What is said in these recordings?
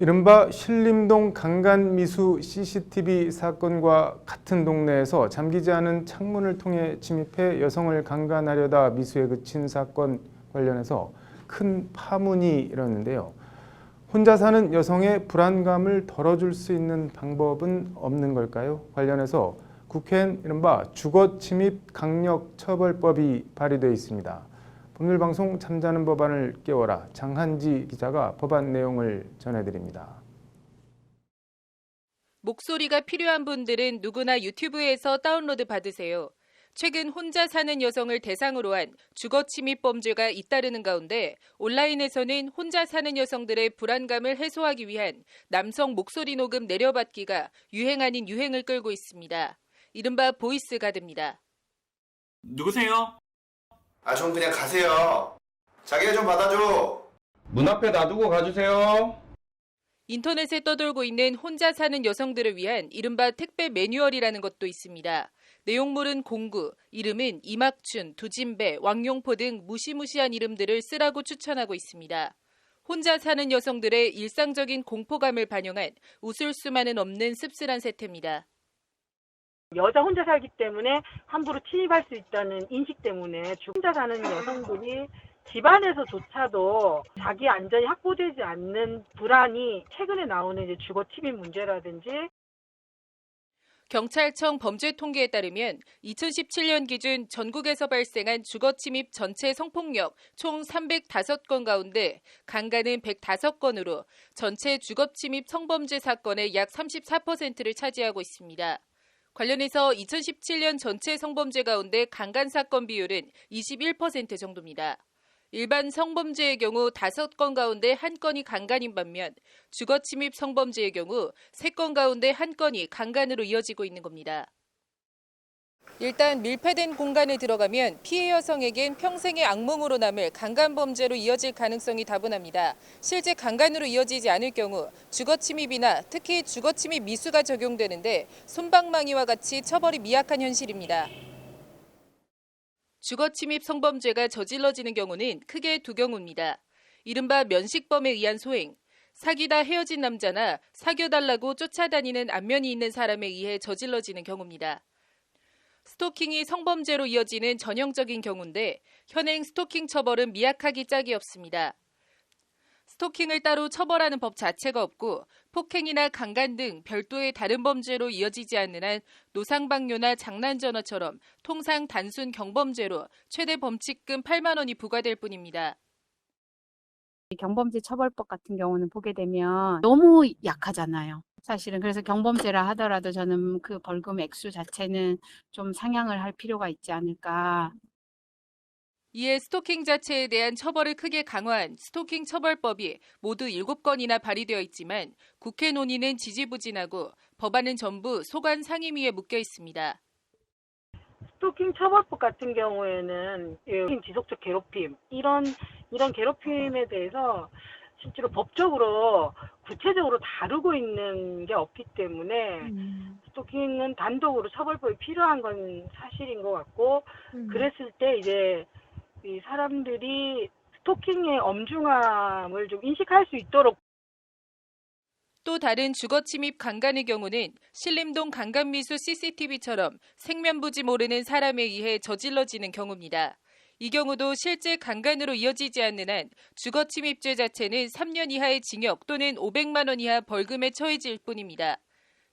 이른바 신림동 강간미수 CCTV 사건과 같은 동네에서 잠기지 않은 창문을 통해 침입해 여성을 강간하려다 미수에 그친 사건 관련해서 큰 파문이 일었는데요. 혼자 사는 여성의 불안감을 덜어줄 수 있는 방법은 없는 걸까요? 관련해서 국회엔 이른바 주거 침입 강력 처벌법이 발의되어 있습니다. 법률방송 잠자는 법안을 깨워라 장한지 기자가 법안 내용을 전해드립니다. 목소리가 필요한 분들은 누구나 유튜브에서 다운로드 받으세요. 최근 혼자 사는 여성을 대상으로 한 주거 침입 범죄가 잇따르는 가운데 온라인에서는 혼자 사는 여성들의 불안감을 해소하기 위한 남성 목소리 녹음 내려받기가 유행 아닌 유행을 끌고 있습니다. 이른바 보이스 가드입니다. 누구세요? 아, 좀 그냥 가세요. 자기가 좀 받아줘. 문 앞에 놔두고 가주세요. 인터넷에 떠돌고 있는 혼자 사는 여성들을 위한 이른바 택배 매뉴얼이라는 것도 있습니다. 내용물은 공구, 이름은 이막춘, 두진배, 왕용포 등 무시무시한 이름들을 쓰라고 추천하고 있습니다. 혼자 사는 여성들의 일상적인 공포감을 반영한 웃을 수만은 없는 씁쓸한 세태입니다. 여자 혼자 살기 때문에 함부로 침입할 수 있다는 인식 때문에 혼자 사는 여성들이 집안에서조차도 자기 안전이 확보되지 않는 불안이 최근에 나오는 이제 주거 침입 문제라든지 경찰청 범죄 통계에 따르면 2017년 기준 전국에서 발생한 주거 침입 전체 성폭력 총 305건 가운데 강간은 105건으로 전체 주거 침입 성범죄 사건의 약 34%를 차지하고 있습니다. 관련해서 2017년 전체 성범죄 가운데 강간 사건 비율은 21% 정도입니다. 일반 성범죄의 경우 5건 가운데 1건이 강간인 반면 주거 침입 성범죄의 경우 3건 가운데 1건이 강간으로 이어지고 있는 겁니다. 일단 밀폐된 공간에 들어가면 피해 여성에겐 평생의 악몽으로 남을 강간 범죄로 이어질 가능성이 다분합니다. 실제 강간으로 이어지지 않을 경우 주거 침입이나 특히 주거 침입 미수가 적용되는데 손방망이와 같이 처벌이 미약한 현실입니다. 주거 침입 성범죄가 저질러지는 경우는 크게 두 경우입니다. 이른바 면식범에 의한 소행, 사귀다 헤어진 남자나 사귀어달라고 쫓아다니는 안면이 있는 사람에 의해 저질러지는 경우입니다. 스토킹이 성범죄로 이어지는 전형적인 경우인데 현행 스토킹 처벌은 미약하기 짝이 없습니다. 스토킹을 따로 처벌하는 법 자체가 없고 폭행이나 강간 등 별도의 다른 범죄로 이어지지 않는 한 노상방뇨나 장난전화처럼 통상 단순 경범죄로 최대 범칙금 8만 원이 부과될 뿐입니다. 이 경범죄 처벌법 같은 경우는 보게 되면 너무 약하잖아요. 사실은 그래서 경범죄라 하더라도 저는 그 벌금 액수 자체는 좀 상향을 할 필요가 있지 않을까. 이에 스토킹 자체에 대한 처벌을 크게 강화한 스토킹 처벌법이 모두 7건이나 발의되어 있지만 국회 논의는 지지부진하고 법안은 전부 소관 상임위에 묶여 있습니다. 스토킹 처벌법 같은 경우에는 이 지속적 괴롭힘 이런 이런 괴롭힘에 대해서 실제로 법적으로 구체적으로 다루고 있는 게 없기 때문에 스토킹은 단독으로 처벌법이 필요한 건 사실인 것 같고 그랬을 때 이제 이 사람들이 스토킹의 엄중함을 좀 인식할 수 있도록 또 다른 주거 침입 강간의 경우는 신림동 강간미수 CCTV처럼 생면부지 모르는 사람에 의해 저질러지는 경우입니다. 이 경우도 실제 강간으로 이어지지 않는 한 주거 침입죄 자체는 3년 이하의 징역 또는 500만 원 이하 벌금에 처해질 뿐입니다.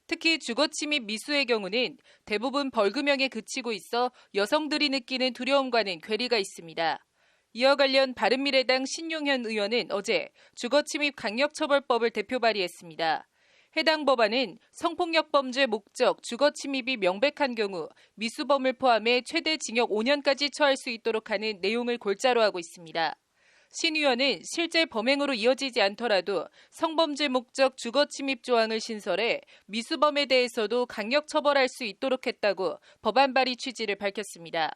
특히 주거 침입 미수의 경우는 대부분 벌금형에 그치고 있어 여성들이 느끼는 두려움과는 괴리가 있습니다. 이와 관련 바른미래당 신용현 의원은 어제 주거침입 강력처벌법을 대표 발의했습니다. 해당 법안은 성폭력 범죄 목적 주거 침입이 명백한 경우 미수범을 포함해 최대 징역 5년까지 처할 수 있도록 하는 내용을 골자로 하고 있습니다. 신 의원은 실제 범행으로 이어지지 않더라도 성범죄 목적 주거 침입 조항을 신설해 미수범에 대해서도 강력 처벌할 수 있도록 했다고 법안 발의 취지를 밝혔습니다.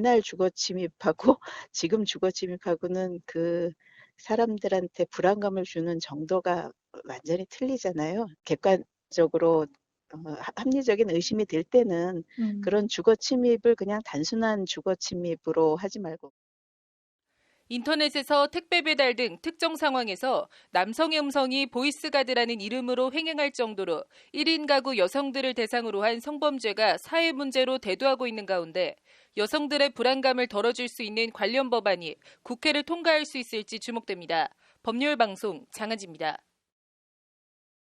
옛날 주거 침입하고 지금 주거 침입하고는 그 사람들한테 불안감을 주는 정도가 완전히 틀리잖아요. 객관적으로 어, 하- 합리적인 의심이 들 때는 그런 주거 침입을 그냥 단순한 주거 침입으로 하지 말고 인터넷에서 택배 배달 등 특정 상황에서 남성의 음성이 보이스가드라는 이름으로 횡행할 정도로 1인 가구 여성들을 대상으로 한 성범죄가 사회 문제로 대두하고 있는 가운데 여성들의 불안감을 덜어줄 수 있는 관련 법안이 국회를 통과할 수 있을지 주목됩니다. 법률 방송 장하지입니다.